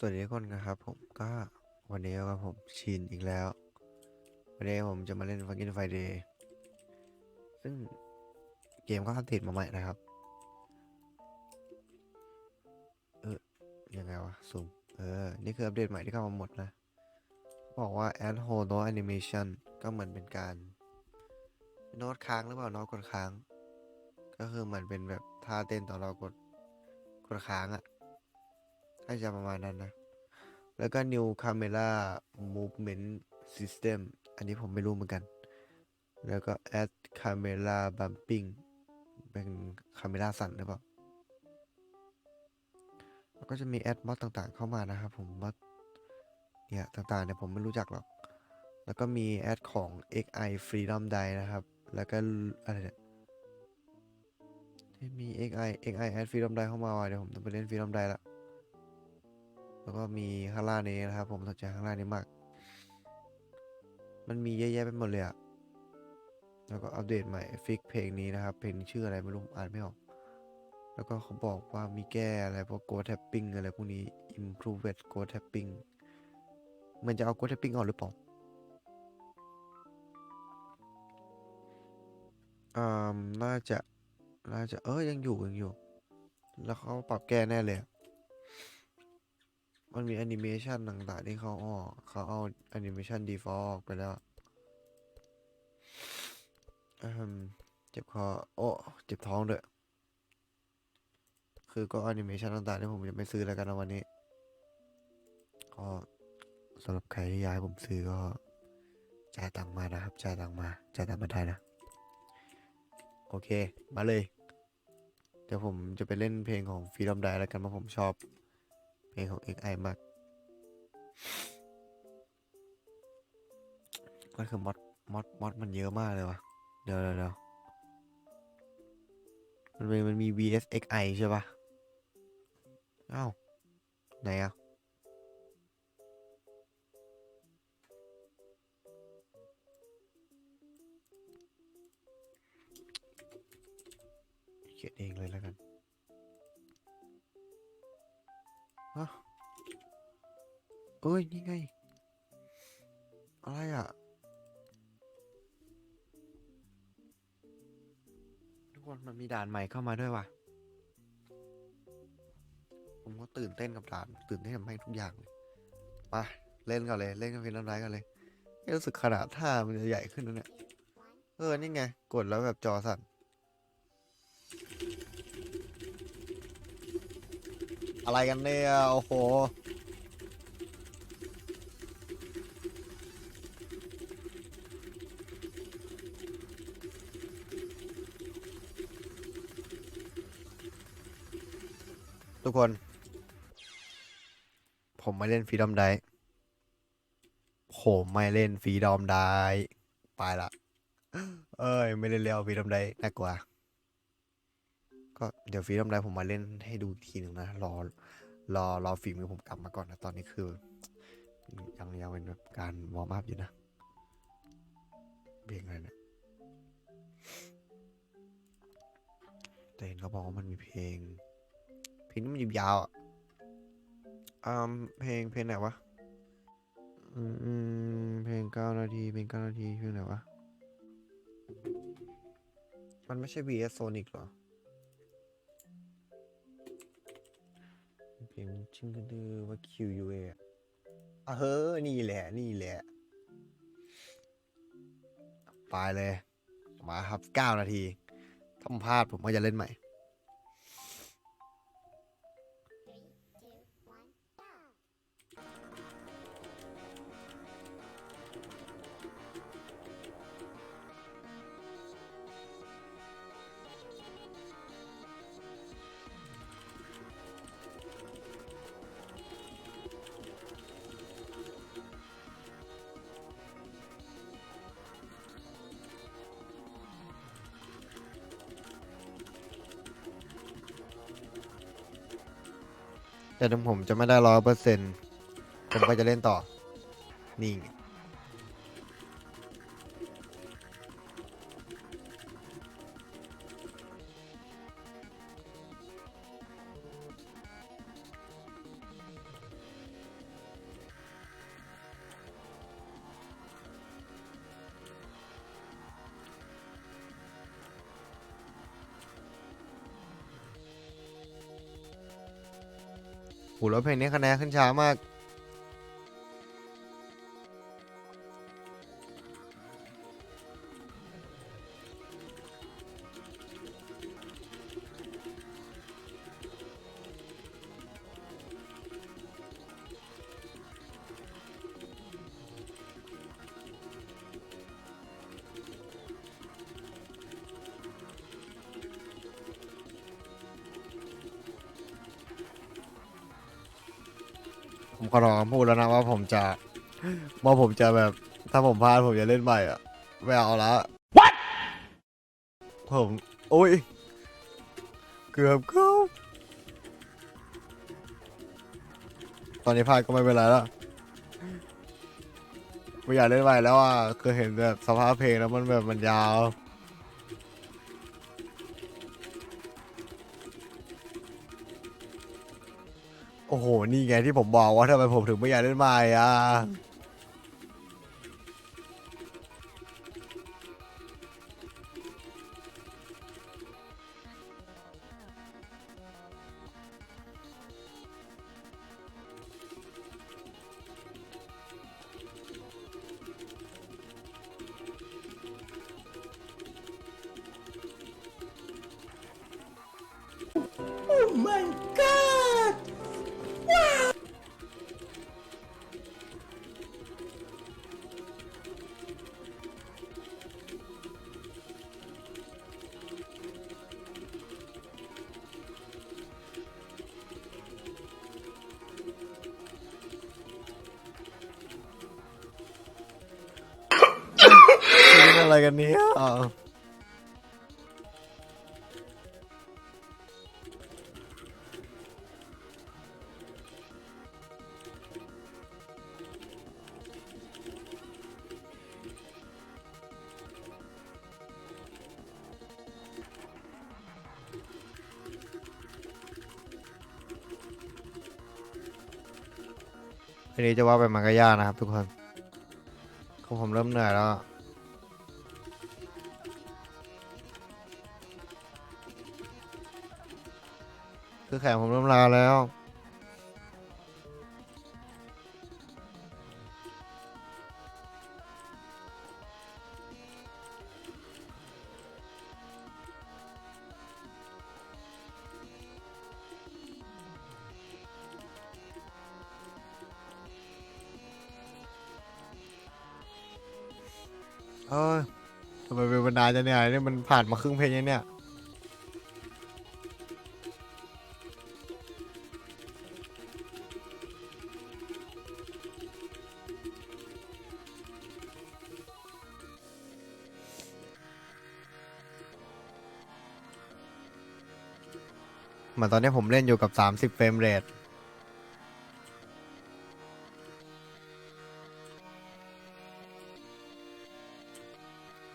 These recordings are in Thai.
สวัสดีทุกคนนะครับผมก็วันนี้ก็ผมชินอีกแล้ว วันนี้ผมจะมาเล่น Fucking Friday ซึ่งเกมก็อัปเดตมาใหม่นะครับ เออยังไงวะซูมเออ นี่คืออัปเดตใหม่ที่เข้ามาหมดนะ บอกว่า add hold no animation ก็เหมือนเป็นการ โน้ตค้างหรือเปล่าโน้ตกดค้าง ก็คือเหมือนเป็นแบบท่าเต้นตอนเรากดกดค้างอะ น่าจะประมาณนั้นนะ แล้วก็ new camera movement system อันนี้ผมไม่รู้เหมือนกัน แล้วก็ add camera bumping เป็นคาเมราสั่นหรือเปล่าแล้วก็จะมี add mod ต่างๆเข้ามานะครับผม mod เนี่ยต่างๆเนี่ยผมไม่รู้จักหรอก แล้วก็มี add ของ xi freedom die นะครับ แล้วก็อะไรเนี่ยที่มี xi xi add freedom die เข้ามาว่ะเดี๋ยวผมต้องไปเล่น freedom die ละ แล้วก็มีข้างล่างนี้นะครับ ผมสนใจข้างล่างนี้มาก มันมีเยอะแยะไปหมดเลยอะแล้วก็อัปเดตใหม่ฟิกเพลงนี้นะครับ เพลงชื่ออะไรไม่รู้อ่านไม่ออก แล้วก็เขาบอกว่ามีแก้อะไรพวก go tapping อะไรพวกนี้ improve go tapping มันจะเอา go tapping ออกหรือเปล่าอ่าน่าจะ น่าจะ เออยังอยู่ยังอยู่ แล้วเขาปรับแก้แน่เลยอะ มันมีแอนิเมชันต่างๆที่เขาออกเขาเอาแอนิเมชัน default ออกไปแล้วเจ็บคอ โอ้เจ็บท้องด้วย คือก็แอนิเมชันต่างๆที่ผมจะไม่ซื้อแล้วกันนะวันนี้ ก็สำหรับใครที่อยากให้ผมซื้อก็จ่ายตังค์มานะครับจ่ายตังค์มาจ่ายตังค์มาได้นะ โอเค มาเลย เดี๋ยวผมจะไปเล่นเพลงของ Freedom Die แล้วกันเพราะผมชอบ เพลงของ XI มากก็คือมอดมอดมอดมันเยอะมากเลยวะเดี๋ยวเดี๋ยวมันมีมันมี VS XI ใช่ปะอ้าวไหนอะเขียนเองเลยแล้วกัน เอ้ย นี่ไง อะไรอะ ทุกคนมันมีด่านใหม่เข้ามาด้วยว่ะ ผมก็ตื่นเต้นกับด่าน ตื่นเต้นกับแม่งทุกอย่างเลยมาเล่นกันเลย เล่นกันฟินน้ำร้ายกันเลยรู้สึกขนาดท่ามันจะใหญ่ขึ้นแล้วเนี่ย เออ นี่ไง กดแล้วแบบจอสั่น อะไรกันเนี่ย โอ้โห ทุกคน ผมไม่เล่นฟรีดอมได้ผมไม่เล่นฟรีดอมได้ไปละเอ้ย ไม่เล่นแล้วฟรีดอมไดน่ากลัวก็เดี๋ยวฟรีดอมได้ผมมาเล่นให้ดูทีหนึ่งนะ รอรอรอฝีมือผมกลับมาก่อนนะตอนนี้คือ ยังยังเป็นแบบการวอร์มอัพอยู่นะเพลงอะไรเนี่ยแต่เห็นเขาบอกว่ามันมีเพลง เพลงนี้มันยาวๆอะอ่าเพลงเพลงไหนวะอืมอืมเพลงเก้านาทีเพลงเก้านาทีเพลงไหนวะมันไม่ใช่ VS Sonic หรอเพลงชิงกระดือว่า QUA อะอะเฮ้อนี่แหละ นี่แหละ ไปเลย มาครับ 9 นาทีถ้าผมพลาดผมก็จะเล่นใหม่ แต่ถึงผมจะไม่ได้ร้อยเปอร์เซ็นต์ผมก็จะเล่นต่อ นี่ไง โหแล้วเพลงนี้คะแนนขึ้นช้ามาก ขอร้องพูดแล้วนะว่าผมจะว่าผมจะแบบ ถ้าผมพลาดผมจะเล่นใหม่อะไม่เอาละ What ผมโอ้ยเกือบเข้าตอนนี้พลาดก็ไม่เป็นไรแล้วไม่อยากเล่นใหม่แล้วอะคือเห็นแบบสภาพเพลงแล้วมันแบบมันยาว โอ้โห นี่ไงที่ผมบอกว่าทำไมผมถึงไม่อยากเล่นไม้อะ กันเนี่ยอ่าทีนี้จะว่าไปมันก็ยากนะครับทุกคนคือผมเริ่มเหนื่อยแล้ว คือแขนผมเริ่มลาแล้ว เอ้ยทำไมเป็นบรรดาจะเนี่ยนี่มันผ่านมาครึ่งเพลงยังเนี่ย เหมือนตอนนี้ผมเล่นอยู่กับ 30 เฟรมเรท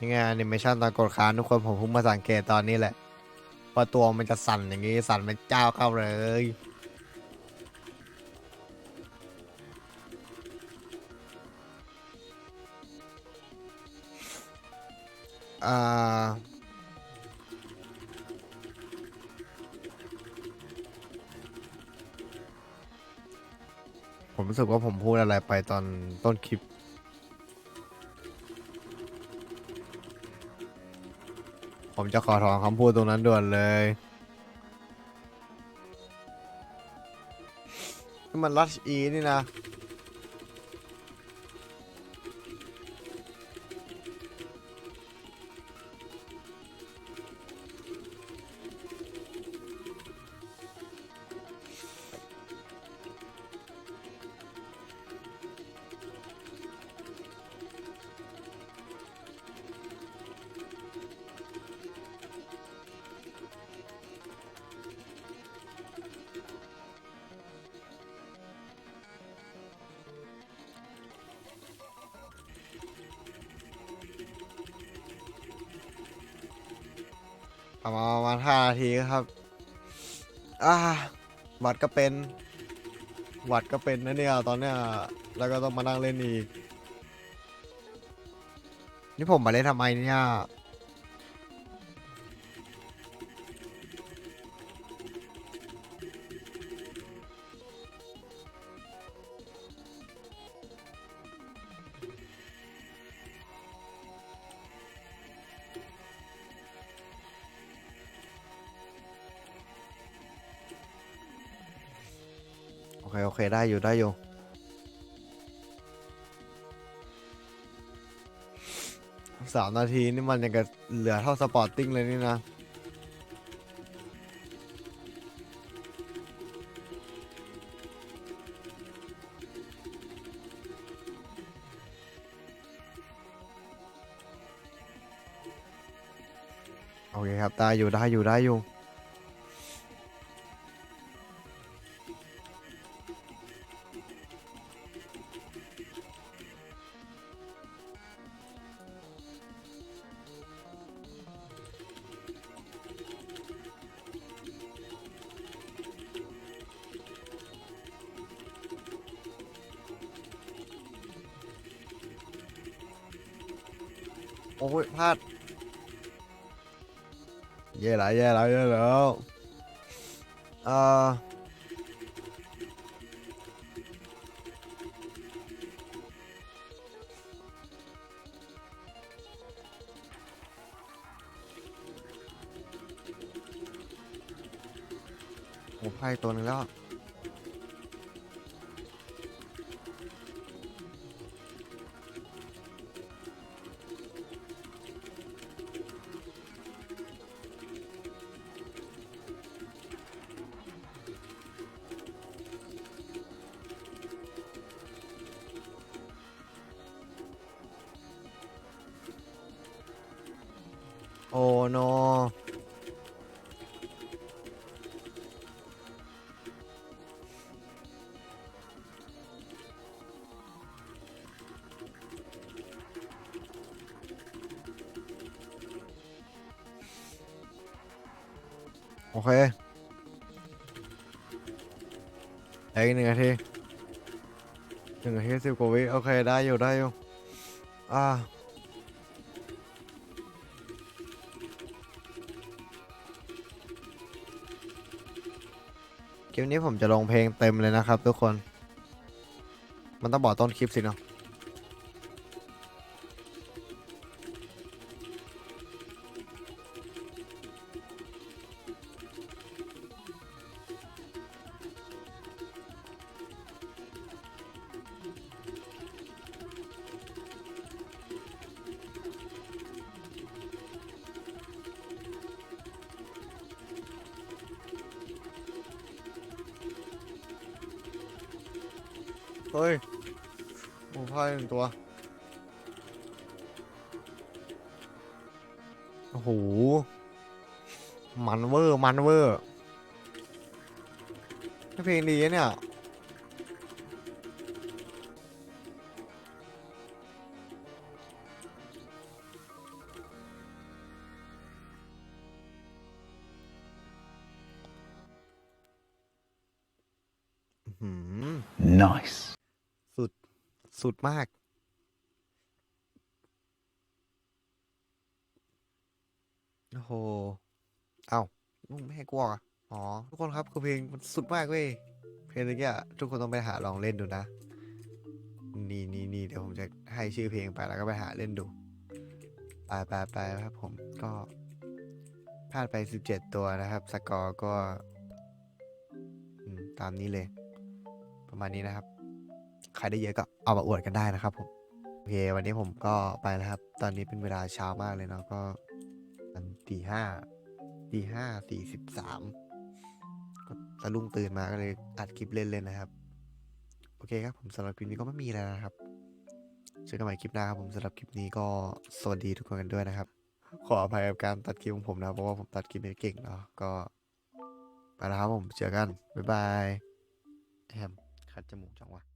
ยังไงแอนิเมชันตอนกดค้างทุกคนผมเพิ่งมาสังเกตตอนนี้แหละว่าตัวมันจะสั่นอย่างนี้ สั่นเป็นเจ้าเข้าเลยอ่า รู้สึกว่าผมพูดอะไรไปตอนต้นคลิป ผมจะขอถอนคำพูดตรงนั้นด่วนเลยนี่มันรัชอีนี่นะ มาประมาณห้านาทีครับอ่าหวัดก็เป็นหวัดก็เป็นนะเนี่ยตอนเนี้ยแล้วก็ต้องมานั่งเล่นอีก นี่ผมมาเล่นทำไมเนี่ย เค โอเค ได้อยู่ได้อยู่ สามนาทีนี่มันยังกับเหลือเท่าสปอร์ตติ้งเลยนี่นะโอเคครับ ได้อยู่ได้อยู่ได้อยู่ อ้ยพลาดแย่แล้วแย่แล้วแย่แล้วเอ่อโอ้ไพ่ตัวหนึงแล้ว โอ้โนโอเคเหลืออีกหนึ่งนาทีหนึ่งนาทีสิบกว่าวิโอเค ได้อยู่ ได้อยู่ อ่า ลิปนี้ผมจะลงเพลงเต็มเลยนะครับทุกคน มันต้องบอกต้นคลิปสิเนาะ เฮ้ยหมูพาหนึ่งตัว โอ้โห มันเวอร์ มันเวอร์เพลงดีเนี่ยอื้อหือ Nice. สุดมาก โอ้โห เอามึงไม่ให้กลัวอ๋อ ทุกคนครับคือเพลงมันสุดมากเว้ย เพลงนี้อะทุกคนต้องไปหาลองเล่นดูนะ นี่นี่นี่เดี๋ยวผมจะให้ชื่อเพลงไปแล้วก็ไปหาเล่นดู ไปไปไปครับผมก็พลาดไป 17 ตัวนะครับ สกอร์ก็ตามนี้เลย ประมาณนี้นะครับ ใครได้เยอะก็เอามาอวดกันได้นะครับผมโอเควันนี้ผมก็ไปแล้วครับ ตอนนี้เป็นเวลาเช้ามากเลยเนาะก็อันตีห้าตีห้าสี่สิบสามก็ตะลุงตื่นมาก็เลยอัดคลิปเล่นๆนะครับ โอเคครับผมสำหรับคลิปนี้ก็ไม่มีอะไรนะครับเจอกันใหม่คลิปหน้าครับผมสำหรับคลิปนี้ก็สวัสดีทุกคนกันด้วยนะครับ ขออภัยกับการตัดคลิปของผมนะเพราะว่าผมตัดคลิปไม่เก่งเนาะก็ไปแล้วครับผมเจอกันบ๊ายบายแฮมคัดจมูกจังวะ